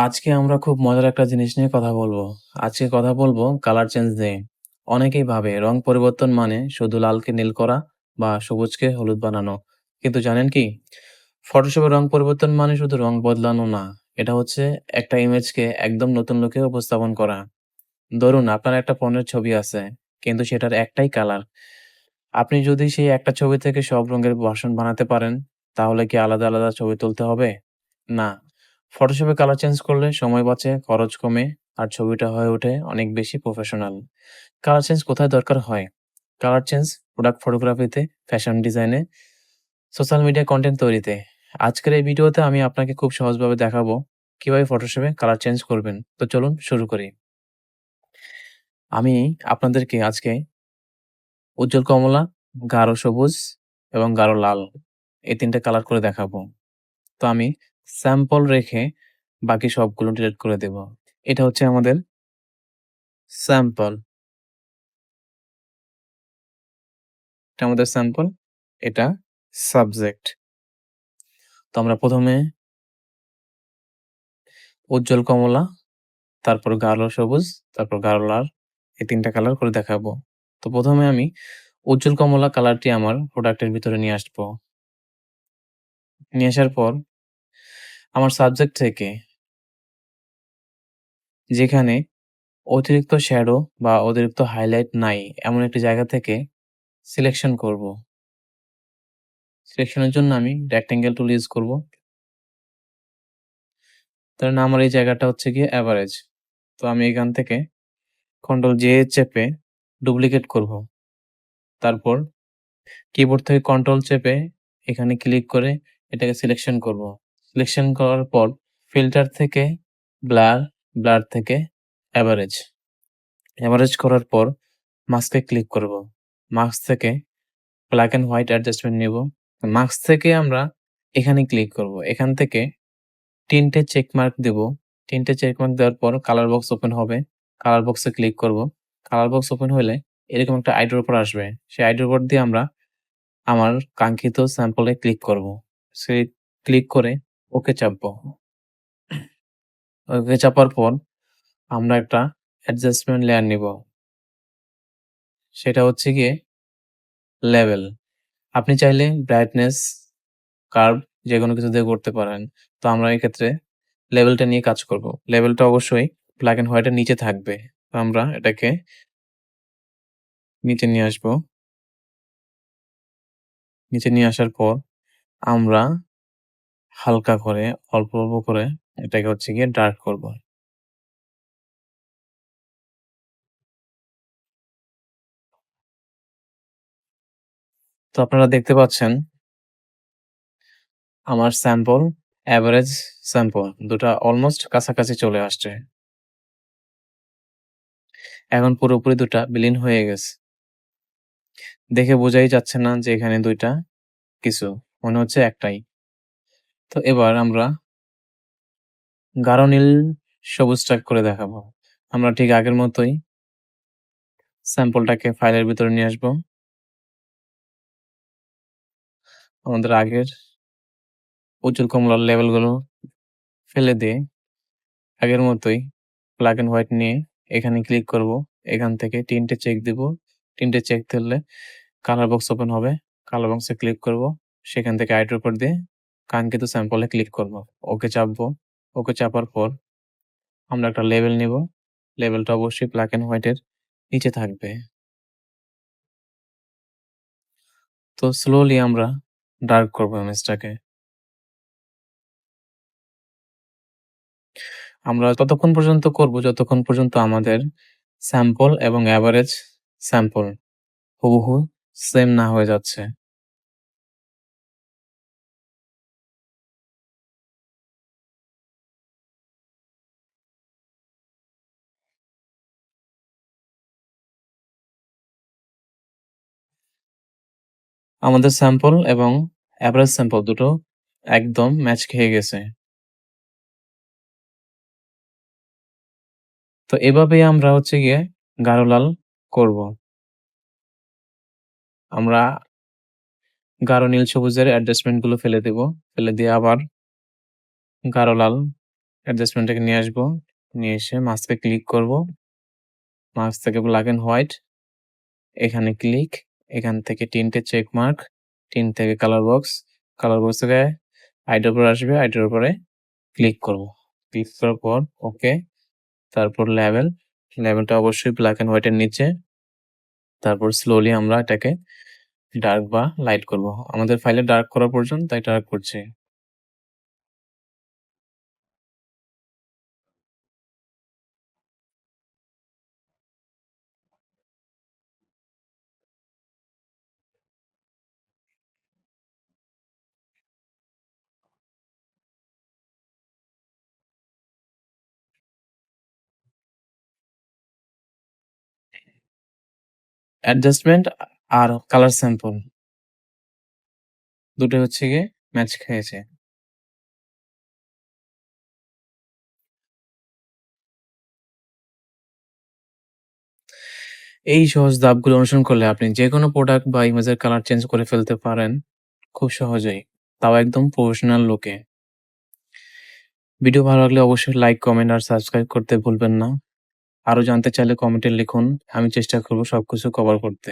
আজকে আমরা খুব মজার একটা জিনিস নিয়ে কথা বলব। আজকে কথা বলব কালার চেঞ্জ নিয়ে। অনেকেই ভাবে রং পরিবর্তন মানে শুধু লালকে নীল করা বা সবুজকে হলুদ বানানো। কিন্তু জানেন কি? ফটোশপে রং পরিবর্তন মানে শুধু রং বদলানো না। এটা হচ্ছে একটা ইমেজকে একদম নতুন লুকে উপস্থাপন করা। ধরুন আপনার একটা পণ্যের ছবি আছে, কিন্তু সেটার একটাই কালার। আপনি যদি সেই একটা ছবি থেকে সব রঙের ভার্সন বানাতে পারেন, তাহলে কি আলাদা, আলাদা ছবি তুলতে হবে? না। ফটোশপে কালার চেঞ্জ করলে সময় বাঁচে, খরচ কমে আর ছবিটা হয়ে ওঠে অনেক বেশি প্রফেশনাল। কালার চেঞ্জ কোথায় দরকার হয়? কালার চেঞ্জ প্রোডাক্ট ফটোগ্রাফিতে, ফ্যাশন ডিজাইনে, সোশ্যাল মিডিয়া কন্টেন্ট তৈরিতে। আজকের এই ভিডিওতে আমি আপনাকে খুব সহজভাবে দেখাবো কীভাবে ফটোশপে কালার চেঞ্জ করবেন। তো চলুন শুরু করি। আমি আপনাদেরকে আজকে উজ্জ্বল কমলা, গাঢ় সবুজ এবং গাঢ় লাল এই ৩ টে কালার করে দেখাবো। তো আমি স্যাম্পল রেখে বাকি সবগুলো ডিলিট করে দেব। এটা হচ্ছে আমাদের স্যাম্পল। এটা আমাদের স্যাম্পল, এটা সাবজেক্ট। তো আমরা প্রথমে উজ্জ্বল কমলা, তারপর গাঢ় সবুজ, তারপর গাঢ় লাল এই ৩ টা কালার করে দেখাবো। তো প্রথমে আমি উজ্জ্বল কমলা কালারটি আমার প্রোডাক্টের ভিতরে নিয়ে আসব। নিয়ে আসার পর আমার সাবজেক্ট থেকে যেখানে অতিরিক্ত শ্যাডো বা অতিরিক্ত হাইলাইট নাই, এমন একটি জায়গা থেকে সিলেকশন করব। সিলেকশনের জন্য আমি রেক্টেঙ্গেল টুল ইউজ করব। ধরেন আমার এই জায়গাটা হচ্ছে গিয়ে অ্যাভারেজ তো আমি এখান থেকে কন্ট্রোল জে চেপে ডুপ্লিকেট করব। তারপর কিবোর্ড থেকে কন্ট্রোল চেপে এখানে ক্লিক করে এটাকে সিলেকশন করব। সিলেকশন করার পর ফিল্টার থেকে ব্লার, ব্লার থেকে অ্যাভারেজ অ্যাভারেজ করার পর মাস্কে ক্লিক করব। মাস্ক থেকে ব্ল্যাক অ্যান্ড হোয়াইট অ্যাডজাস্টমেন্ট নিব। মাস্ক থেকে আমরা এখানে ক্লিক করব। এখান থেকে ৩ টে চেক মার্ক দেব। ৩ টে চেক মার্ক দেওয়ার পর কালার বক্স ওপেন হবে। কালার বক্সে ক্লিক করব। কালার বক্স ওপেন হলে এরকম একটা আই ড্রপার আসবে। সেই আই ড্রপার দিয়ে আমরা আমার কাঙ্ক্ষিত স্যাম্পলে ক্লিক করব। সেই ক্লিক করে ওকে চাপবো। ওকে চাপার পর আমরা একটা অ্যাডজাস্টমেন্ট লেয়ার নিব। সেটা হচ্ছে গিয়ে লেভেল। আপনি চাইলে ব্রাইটনেস, কার্ভ যেকোনো কিছু দিয়ে করতে পারেন। তো আমরা এক্ষেত্রে লেভেলটা নিয়ে কাজ করব। লেভেলটা অবশ্যই ব্ল্যাক অ্যান্ড হোয়াইট এর নিচে থাকবে। তো আমরা এটাকে নিচে নিয়ে আসব। নিচে নিয়ে আসার পর আমরা হালকা করে অল্প, অল্প করে এটাকে হচ্ছে গিয়ে ডার্ক করব। তো আপনারা দেখতে পাচ্ছেন আমার স্যাম্পল, এভারেজ স্যাম্পল ২ টা অলমোস্ট কাছাকাছি চলে আসছে। এখন পুরোপুরি ২ টা বিলীন হয়ে গেছে। দেখে বোঝাই যাচ্ছে না যে এখানে ২ টা কিছু। মনে হচ্ছে একটাই। তো এবার আমরা গাঢ় নীল সবুজটা করে দেখাবো। আমরা ঠিক আগের মতোই স্যাম্পলটাকে ফাইলের ভিতরে নিয়ে আসব। আমাদের আগের উজ্জ্বল কমলার লেভেলগুলো ফেলে দিয়ে আগের মতোই ব্ল্যাক অ্যান্ড হোয়াইট নিয়ে এখানে ক্লিক করব। এখান থেকে ৩ টে চেক দিব। ৩ টে চেক দিলে কালার বক্স ওপেন হবে। কালার বক্সে ক্লিক করব। সেখান থেকে আই ড্রপার দিয়ে কাঙ্ক্ষিত স্যাম্পলে ক্লিক করব। ওকে চাপবো। ওকে চাপার পর আমরা একটা লেবেল নিব। লেবেলটা অবশ্যই ব্ল্যাক অ্যান্ড হোয়াইট এর নিচে থাকবে। তো স্লোলি আমরা ডার্ক করব ইমেজটাকে। আমরা ততক্ষণ পর্যন্ত করব যতক্ষণ পর্যন্ত আমাদের স্যাম্পল এবং এভারেজ স্যাম্পল হুবহু সেম না হয়ে যাচ্ছে। আমাদের স্যাম্পল এবং এভারেজ স্যাম্পল দুটো একদম ম্যাচ খেয়ে গেছে। তো এভাবেই আমরা হচ্ছে গিয়ে গাঢ় লাল করব। আমরা গাঢ় নীল সবুজের অ্যাডজাস্টমেন্টগুলো ফেলে দেব। ফেলে দিয়ে আবার গাঢ় লাল অ্যাডজাস্টমেন্টটাকে নিয়ে আসব। নিয়ে এসে মাস্কে ক্লিক করব। মাস্ক থেকে ব্ল্যাক অ্যান্ড হোয়াইট। এখানে ক্লিক। এখান থেকে তিনটে চেক মার্ক। তিন থেকে কালার বক্স। কালার বক্স থেকে আইডোর উপরে আসবে। আইডোর উপরে ক্লিক করব। ক্লিক করার পর ওকে। তারপর লেভেল। লেভেলটা অবশ্যই ব্ল্যাক অ্যান্ড হোয়াইটের নিচে। তারপর স্লোলি আমরা এটাকে ডার্ক বা লাইট করব। আমাদের ফাইলে ডার্ক করা পর্যন্ত তাই ডার্ক করছি। অ্যাডজাস্টমেন্ট আর কালার স্যাম্পল। দুটোই হচ্ছে গিয়ে ম্যাচ খেয়েছে। এই সহজ ধাপগুলো অনুসরণ করলে আপনি যেকোনো প্রোডাক্ট বা ইমেজের কালার চেঞ্জ করে ফেলতে পারেন খুব সহজেই। তাও একদম প্রফেশনাল লোকে ভিডিও ভালো লাগলে অবশ্যই লাইক, কমেন্ট আর সাবস্ক্রাইব করতে ভুলবেন না। আরও জানতে চাইলে কমেন্টে লিখুন। আমি চেষ্টা করব সবকিছু কভার করতে।